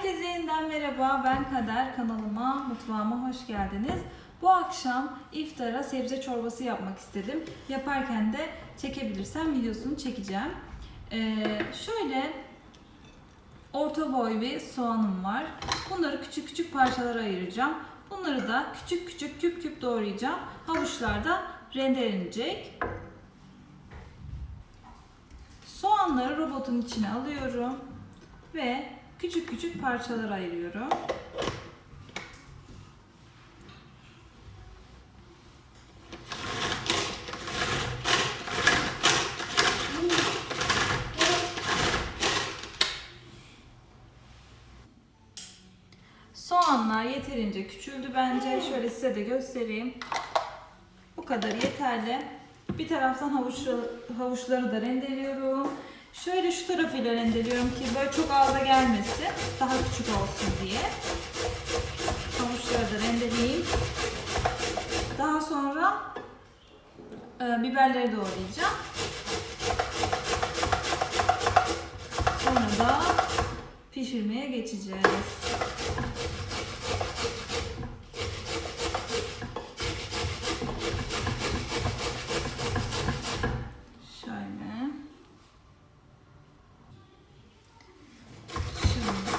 Herkese yeniden merhaba. Ben Kader. Kanalıma, mutfağıma hoş geldiniz. Bu akşam iftara sebze çorbası yapmak istedim. Yaparken de çekebilirsem videosunu çekeceğim. Ee, şöyle orta boy bir soğanım var. Bunları küçük küçük parçalara ayıracağım. Bunları da küçük küçük küp küp doğrayacağım. Havuçlar da rendelenecek. Soğanları robotun içine alıyorum ve küçük küçük parçalara ayırıyorum. Soğanlar yeterince küçüldü bence. Şöyle size de göstereyim. Bu kadar yeterli. Bir taraftan havuçları, havuçları da rendeliyorum. Şöyle şu tarafıyla rendeliyorum ki böyle çok ağza gelmesin. Daha küçük olsun diye. Havuçları da rendeleyeyim. Daha sonra e, biberleri doğrayacağım. Sonra da pişirmeye geçeceğiz. Şöyle. Şimdi.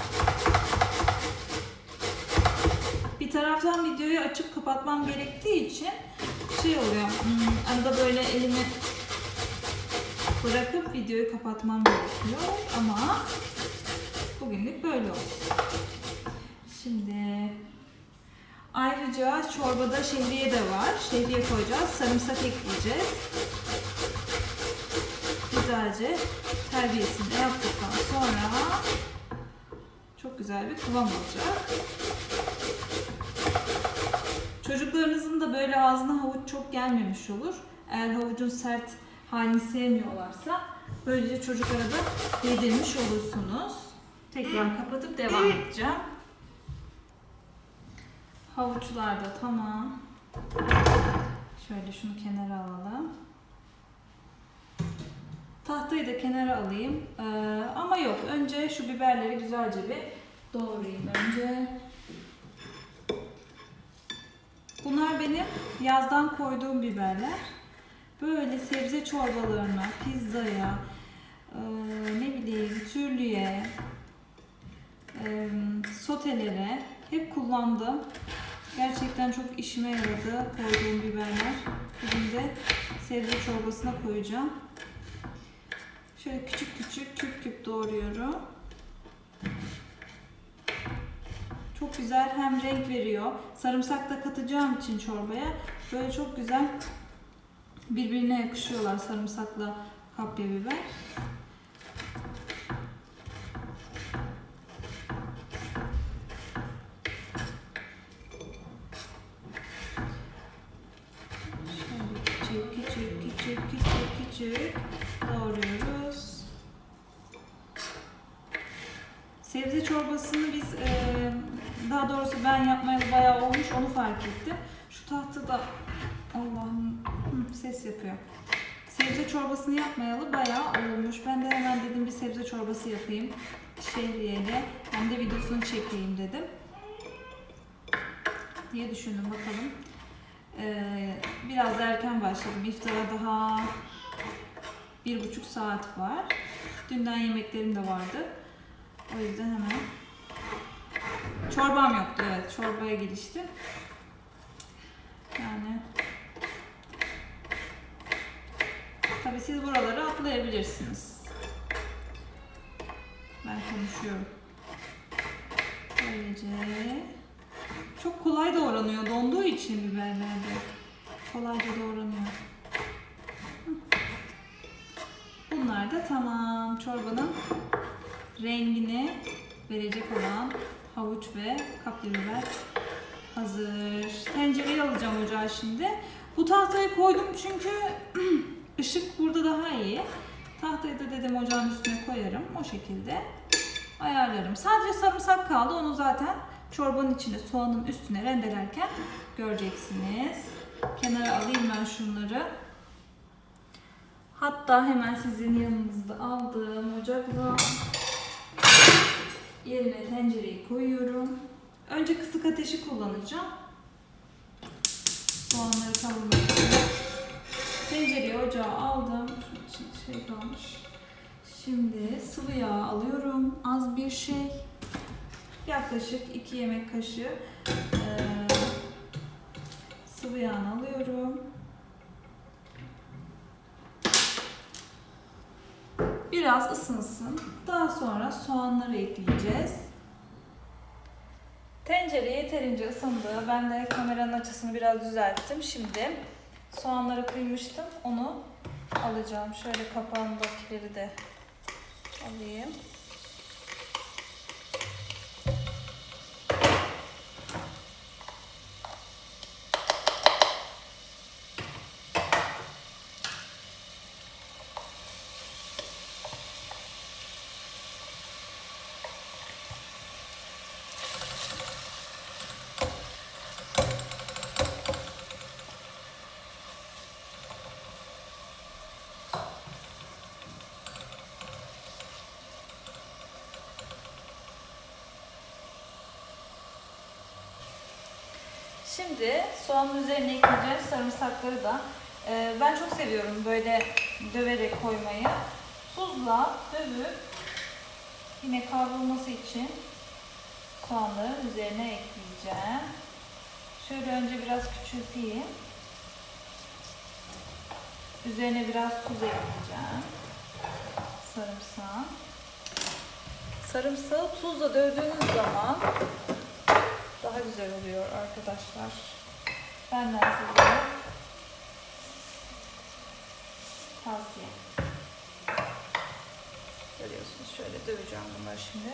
Bir taraftan videoyu açıp kapatmam gerektiği için şey oluyor. hmm, Arada elimi bırakıp videoyu kapatmam gerekiyor ama bugünlük böyle olsun. Şimdi ayrıca çorbada şehriye de var. Şehriye koyacağız. Sarımsak ekleyeceğiz güzelce terbiyesini yaptıktan sonra çok güzel bir kıvam olacak. Çocuklarınızın da böyle ağzına havuç çok gelmemiş olur. Eğer havucun sert halini sevmiyorlarsa böylece çocuklara da yedirmiş olursunuz. Tekrar kapatıp devam edeceğim. Havuçlar da tamam. Şöyle şunu kenara alalım. Tahtayı da kenara alayım. Ee, ama yok. Önce şu biberleri güzelce bir doğrayayım önce. Bunlar benim yazdan koyduğum biberler. Böyle sebze çorbalarına, pizzaya, e, ne bileyim türlüye, e, sotelere hep kullandım. Gerçekten çok işime yaradı koyduğum biberler. Bugün de sebze çorbasına koyacağım. Şöyle küçük küçük küp küp doğruyorum. Çok güzel hem renk veriyor. Sarımsak da katacağım için çorbaya böyle çok güzel birbirine yakışıyorlar sarımsakla kapya biber. Küçük doğruyoruz. Sebze çorbasını biz e, daha doğrusu ben yapmayalı bayağı olmuş onu fark ettim. Şu tahtada Allah'ım hı, ses yapıyor. Sebze çorbasını yapmayalı bayağı olmuş. Ben de hemen dedim bir sebze çorbası yapayım. Şehriyeyle hem de videosunu çekeyim dedim. diye düşündüm bakalım. Ee, biraz erken başladım. İftara daha bir buçuk saat var. Dünden yemeklerim de vardı. O yüzden hemen. Çorbam yoktu evet. Çorbaya giriştim. Yani tabii siz buraları atlayabilirsiniz. Ben konuşuyorum. Böylece çok kolay doğranıyor. Donduğu için biberlerde. Kolayca doğranıyor. Bunlar da tamam. Çorbanın rengini verecek olan havuç ve kapya biber hazır. Tencereyi alacağım ocağa şimdi. Bu tahtayı koydum çünkü ışık burada daha iyi. Tahtayı da dedim ocağın üstüne koyarım. O şekilde ayarlarım. Sadece sarımsak kaldı. Onu zaten çorbanın içine, soğanın üstüne rendelerken göreceksiniz. Kenara alayım ben şunları. Hatta hemen sizin yanınızda aldığım ocakla yerine tencereyi koyuyorum. Önce kısık ateşi kullanacağım. Soğanları kavurmak için. Tencereyi ocağa aldım. İçinde şey kalmış. Şimdi sıvı yağ alıyorum. Az bir şey. Yaklaşık 2 yemek kaşığı eee, sıvı yağını alıyorum. Biraz ısınsın. Daha sonra soğanları ekleyeceğiz. Tencere yeterince ısındı. Ben de kameranın açısını biraz düzelttim. Şimdi soğanları kıymıştım. Onu alacağım. Şöyle kapağındakileri de alayım. Şimdi soğanın üzerine ekleyeceğim sarımsakları da. Ee, ben çok seviyorum böyle döverek koymayı. Tuzla dövüp yine kavrulması için soğanların üzerine ekleyeceğim. Şöyle önce biraz küçülteyim. Üzerine biraz tuz ekleyeceğim. Sarımsağı. Sarımsağı tuzla dövdüğünüz zaman daha güzel oluyor arkadaşlar. Benden size tavsiye. Görüyorsunuz şöyle döveceğim bunları şimdi.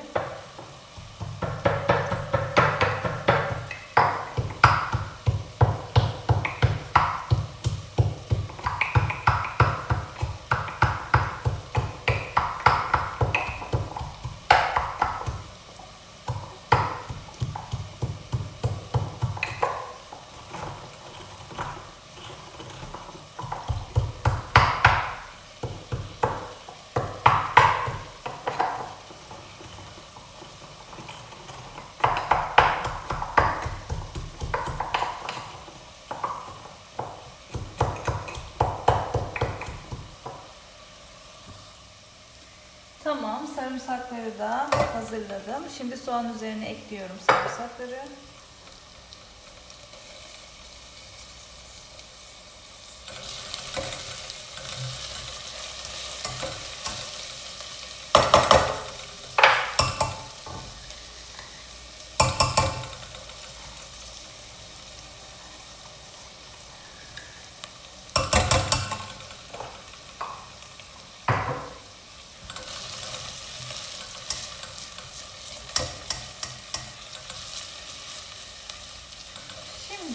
Sarımsakları da hazırladım. Şimdi soğan üzerine ekliyorum sarımsakları.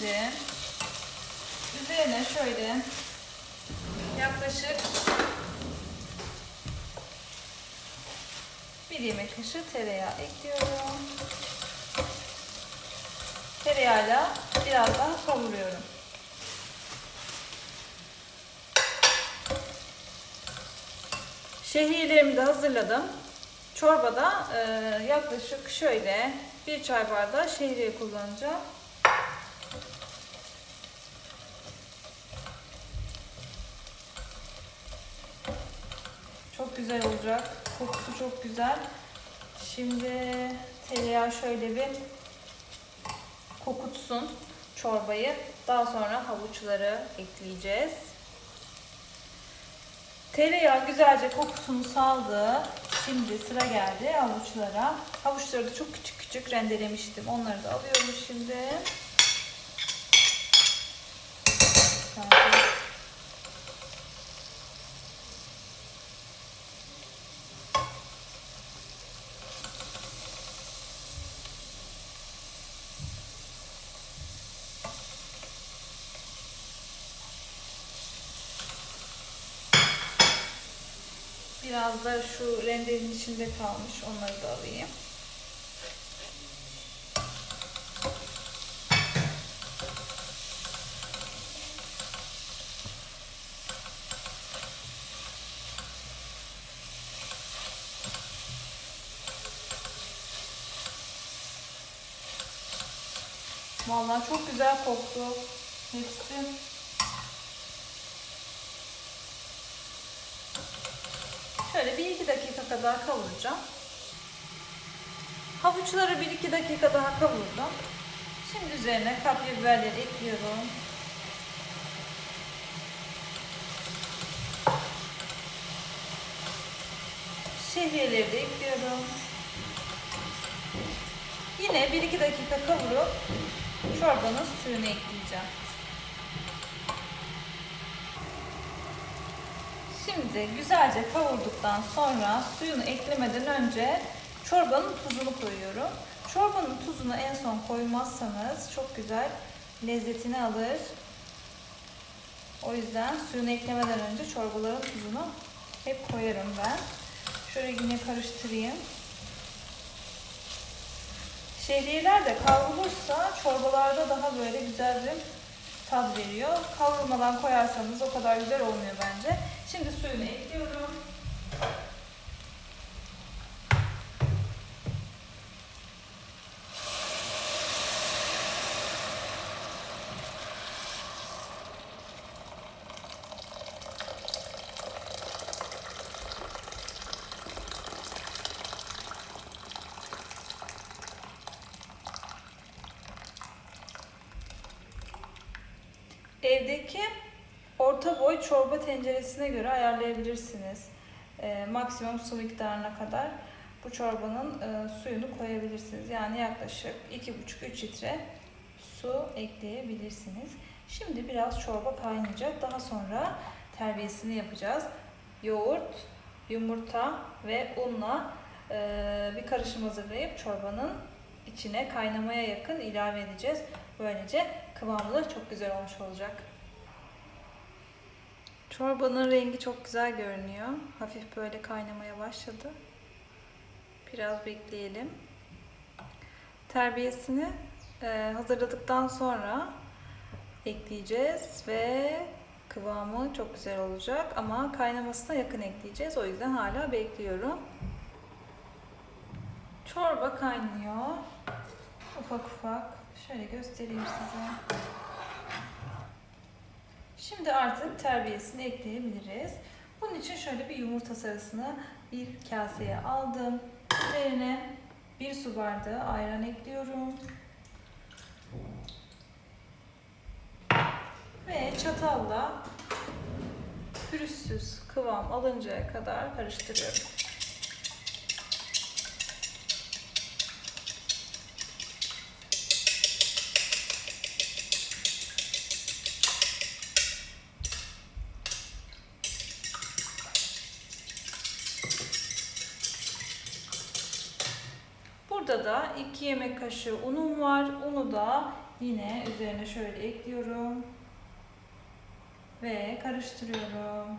Şimdi üzerine şöyle yaklaşık bir yemek kaşığı tereyağı ekliyorum. Tereyağıyla biraz daha kavuruyorum. Şehriyelerimi de hazırladım. Çorbada e, yaklaşık şöyle bir çay bardağı şehriye kullanacağım. Güzel olacak. Kokusu çok güzel. Şimdi tereyağı şöyle bir kokutsun çorbayı. Daha sonra havuçları ekleyeceğiz. Tereyağı güzelce kokusunu saldı. Şimdi sıra geldi havuçlara. Havuçları da çok küçük küçük rendelemiştim. Onları da alıyorum şimdi. Biraz da şu rendenin içinde kalmış. Onları da alayım. Vallahi çok güzel koktu. Hepsi Şöyle bir iki dakika kadar kavuracağım. Havuçları bir iki dakika daha kavurdum. Şimdi üzerine kapya biberleri ekliyorum. Şehriyeleri de ekliyorum. Yine 1-2 dakika kavurup çorbanın suyunu ekleyeceğim. Şimdi güzelce kavurduktan sonra suyunu eklemeden önce çorbanın tuzunu koyuyorum. Çorbanın tuzunu en son koymazsanız çok güzel lezzetini alır. O yüzden suyunu eklemeden önce çorbaların tuzunu hep koyarım ben. Şöyle yine karıştırayım. Şehriyeler de kavrulursa çorbalarda daha böyle güzel bir tat veriyor. Kavrulmadan koyarsanız o kadar güzel olmuyor bence. Şimdi suyunu ekliyorum. Orta boy çorba tenceresine göre ayarlayabilirsiniz. Ee, maksimum su miktarına kadar bu çorbanın e, suyunu koyabilirsiniz. Yani yaklaşık 2,5-3 litre su ekleyebilirsiniz. Şimdi biraz çorba kaynayacak. Daha sonra terbiyesini yapacağız. Yoğurt, yumurta ve unla e, bir karışım hazırlayıp çorbanın içine kaynamaya yakın ilave edeceğiz. Böylece kıvamı da çok güzel olmuş olacak. Çorbanın rengi çok güzel görünüyor. Hafif böyle kaynamaya başladı. Biraz bekleyelim. Terbiyesini e, hazırladıktan sonra ekleyeceğiz ve kıvamı çok güzel olacak ama kaynamasına yakın ekleyeceğiz. O yüzden hala bekliyorum. Çorba kaynıyor. Ufak ufak. Şöyle göstereyim size. Şimdi artık terbiyesini ekleyebiliriz. Bunun için şöyle bir yumurta sarısını bir kaseye aldım. Üzerine bir su bardağı ayran ekliyorum. Ve çatalla pürüzsüz kıvam alıncaya kadar karıştırıyorum. 2 yemek kaşığı unum var. Unu da yine üzerine şöyle ekliyorum. Ve karıştırıyorum.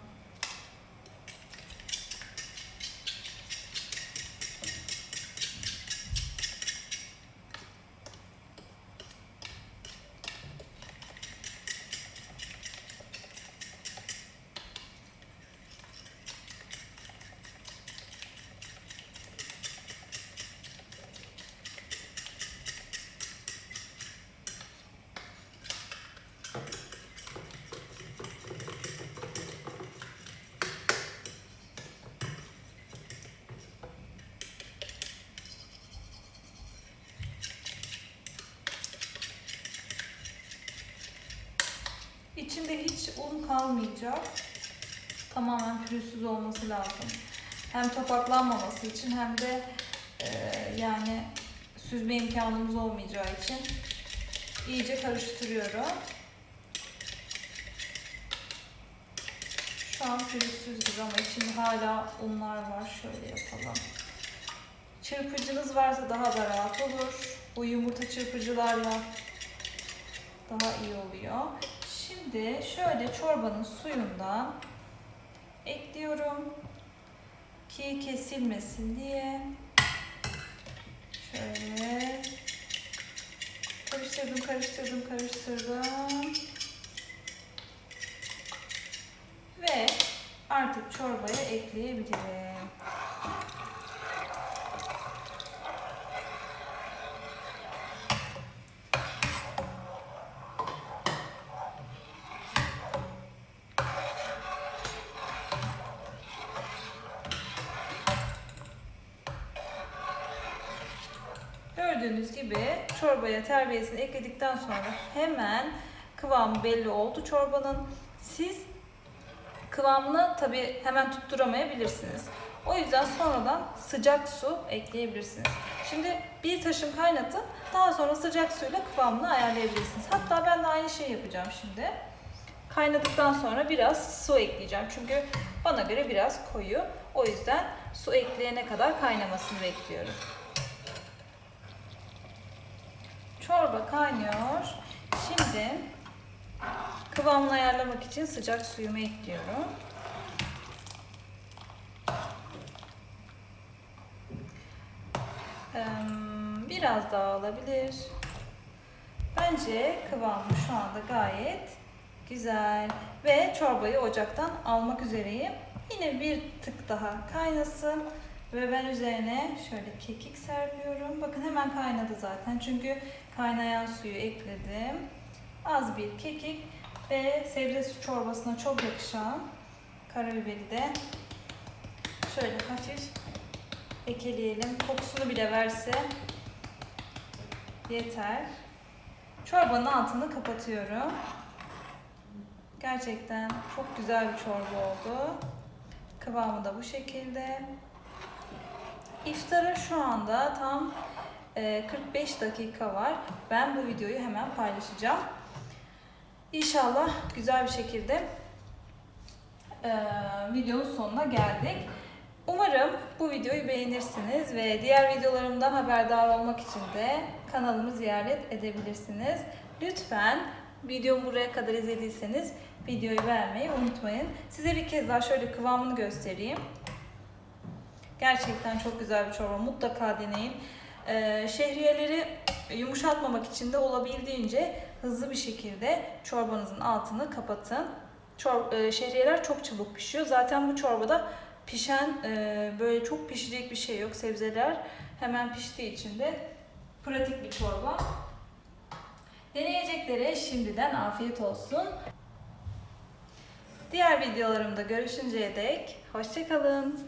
İçinde hiç un kalmayacak. Tamamen pürüzsüz olması lazım. Hem topaklanmaması için hem de e, yani süzme imkanımız olmayacağı için iyice karıştırıyorum. Şu an pürüzsüz gibi ama içinde hala unlar var. Şöyle yapalım. Çırpıcınız varsa daha da rahat olur. Bu yumurta çırpıcılarla daha iyi oluyor. Şimdi şöyle çorbanın suyundan ekliyorum ki kesilmesin diye. Şöyle karıştırdım, karıştırdım, karıştırdım. Ve artık çorbaya ekleyebilirim. Gibi çorbaya terbiyesini ekledikten sonra hemen kıvamı belli oldu çorbanın. Siz kıvamını tabi hemen tutturamayabilirsiniz. O yüzden sonradan sıcak su ekleyebilirsiniz. Şimdi bir taşım kaynatıp daha sonra sıcak suyla kıvamını ayarlayabilirsiniz. Hatta ben de aynı şeyi yapacağım şimdi. Kaynadıktan sonra biraz su ekleyeceğim. Çünkü bana göre biraz koyu. O yüzden su ekleyene kadar kaynamasını bekliyorum. Çorba kaynıyor. Şimdi kıvamını ayarlamak için sıcak suyumu ekliyorum. Biraz daha alabilir. Bence kıvamı şu anda gayet güzel. Ve çorbayı ocaktan almak üzereyim. Yine bir tık daha kaynasın. Ve ben üzerine şöyle kekik serpiyorum. Bakın hemen kaynadı zaten. Çünkü kaynayan suyu ekledim. Az bir kekik ve sebze çorbasına çok yakışan karabiberi de şöyle hafif ekleyelim. Kokusunu bile verse yeter. Çorbanın altını kapatıyorum. Gerçekten çok güzel bir çorba oldu. Kıvamı da bu şekilde. İftara şu anda tam 45 dakika var. Ben bu videoyu hemen paylaşacağım. İnşallah güzel bir şekilde e, videonun sonuna geldik. Umarım bu videoyu beğenirsiniz ve diğer videolarımdan haberdar olmak için de kanalımı ziyaret edebilirsiniz. Lütfen videomu buraya kadar izlediyseniz videoyu beğenmeyi unutmayın. Size bir kez daha şöyle kıvamını göstereyim. Gerçekten çok güzel bir çorba. Mutlaka deneyin. Ee, şehriyeleri yumuşatmamak için de olabildiğince hızlı bir şekilde çorbanızın altını kapatın. Çor e, şehriyeler çok çabuk pişiyor. Zaten bu çorbada pişen e, böyle çok pişecek bir şey yok. Sebzeler hemen piştiği için de pratik bir çorba. Deneyeceklere şimdiden afiyet olsun. Diğer videolarımda görüşünceye dek hoşçakalın.